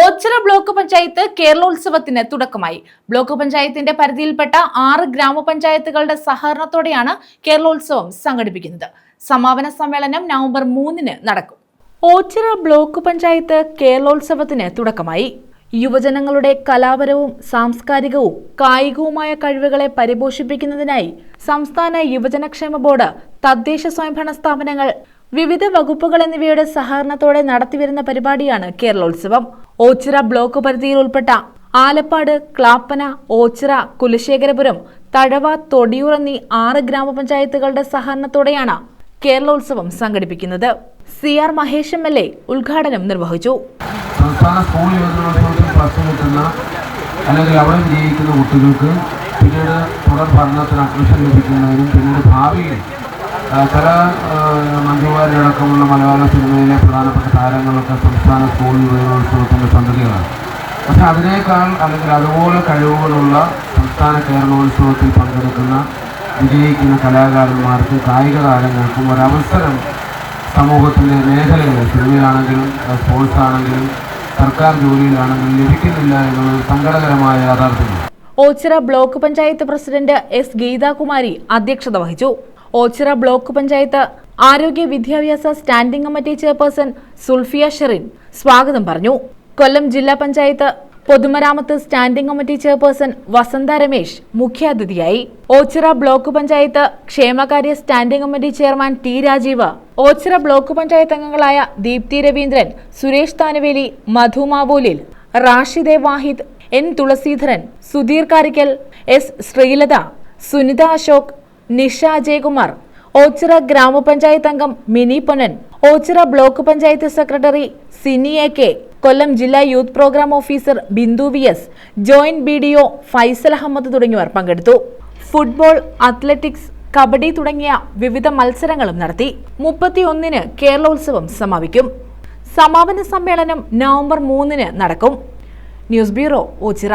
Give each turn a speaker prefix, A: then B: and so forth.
A: Ochira block panchayat കേരളോത്സവത്തിന് തുടക്കമായി. Block പഞ്ചായത്തിന്റെ പരിധിയിൽപ്പെട്ട ആറ് ഗ്രാമപഞ്ചായത്തുകളുടെ സഹകരണത്തോടെയാണ് കേരളോത്സവം സംഘടിപ്പിക്കുന്നത്. സമാപന സമ്മേളനം നവംബർ മൂന്നിന് നടക്കും. ഓച്ചിറ ബ്ലോക്ക് പഞ്ചായത്ത് കേരളോത്സവത്തിന് തുടക്കമായി. യുവജനങ്ങളുടെ കലാപരവും സാംസ്കാരികവും കായികവുമായ കഴിവുകളെ പരിപോഷിപ്പിക്കുന്നതിനായി സംസ്ഥാന യുവജനക്ഷേമ ബോർഡ് തദ്ദേശ സ്വയംഭരണ സ്ഥാപനങ്ങൾ വിവിധ വകുപ്പുകൾ എന്നിവയുടെ സഹകരണത്തോടെ നടത്തിവരുന്ന പരിപാടിയാണ് കേരളോത്സവം. ഓച്ചിറ ബ്ലോക്ക് പരിധിയിൽ ഉൾപ്പെട്ട ആലപ്പാട് ക്ലാപ്പന ഓച്ചിറ കുലശേഖരപുരം തഴവ തൊടിയൂർ എന്നീ ആറ് ഗ്രാമപഞ്ചായത്തുകളുടെ സഹകരണത്തോടെയാണ് കേരളോത്സവം സംഘടിപ്പിക്കുന്നത്. C R Mahesh M L A ഉദ്ഘാടനം നിർവഹിച്ചു.
B: സംസ്ഥാന സ്കൂൾ അല്ലെങ്കിൽ അവിടെ കുട്ടികൾക്ക് പിന്നീട് തുടർ പഠനത്തിന് അഡ്മിഷൻ ലഭിക്കുന്നതിനും പിന്നീട് ഭാവിയിൽ പല മന്ത്രിമാരടക്കമുള്ള മലയാള സിനിമയിലെ പ്രധാനപ്പെട്ട താരങ്ങളൊക്കെ സംസ്ഥാന സ്കൂൾ യുവജനോത്സവത്തിന്റെ സന്തതികളാണ് പക്ഷെ അതിനേക്കാൾ അല്ലെങ്കിൽ അതുപോലെ കഴിവുകളുള്ള സംസ്ഥാന കേരളോത്സവത്തിൽ പങ്കെടുക്കുന്ന വിജയിക്കുന്ന കലാകാരന്മാർക്ക് കായിക താരങ്ങൾക്കും ഒരവസരം സമൂഹത്തിന്റെ മേഖലകളിൽ സിനിമയിലാണെങ്കിലും സ്പോർട്സ് ആണെങ്കിലും സർക്കാർ ജോലിയിലാണെങ്കിലും ലഭിക്കുന്നില്ല എന്നത് സങ്കടകരമായ യാഥാർത്ഥ്യമാണ്.
A: Ochira block panchayat president S Geethakumari അധ്യക്ഷത വഹിച്ചു. ഓച്ചിറ ബ്ലോക്ക് പഞ്ചായത്ത് ആരോഗ്യ വിദ്യാഭ്യാസ standing committee chairperson Sulfiya Sherin സ്വാഗതം പറഞ്ഞു. കൊല്ലം ജില്ലാ പഞ്ചായത്ത് പൊതുമരാമത്ത് standing committee chairperson Vasantha Ramesh മുഖ്യാതിഥിയായി. ഓച്ചിറ ബ്ലോക്ക് പഞ്ചായത്ത് ക്ഷേമകാര്യ standing committee chairman T Rajeev Ochira block panchayat അംഗങ്ങളായ ദീപ്തി രവീന്ദ്രൻ സുരേഷ് താനവേലി മധു മാവൂലിൽ റാഷിദെ വാഹിദ് എൻ തുളസീധരൻ സുധീർ കാരിക്കൽ എസ് ശ്രീലത സുനിത അശോക് നിഷ അജയകുമാർ ഓച്ചിറ ഗ്രാമപഞ്ചായത്ത് അംഗം Mini Ponnan Ochira block panchayat secretary Sini A K Kollam ജില്ലാ youth program officer Bindu V S joint B D O Faisal Ahammed തുടങ്ങിയവർ പങ്കെടുത്തു. Football athletics kabaddi തുടങ്ങിയ വിവിധ മത്സരങ്ങളും നടത്തി. മുപ്പത്തിയൊന്നിന് കേരളോത്സവം സമാപിക്കും. സമാപന സമ്മേളനം നവംബർ മൂന്നിന് നടക്കും. News bureau Ochira.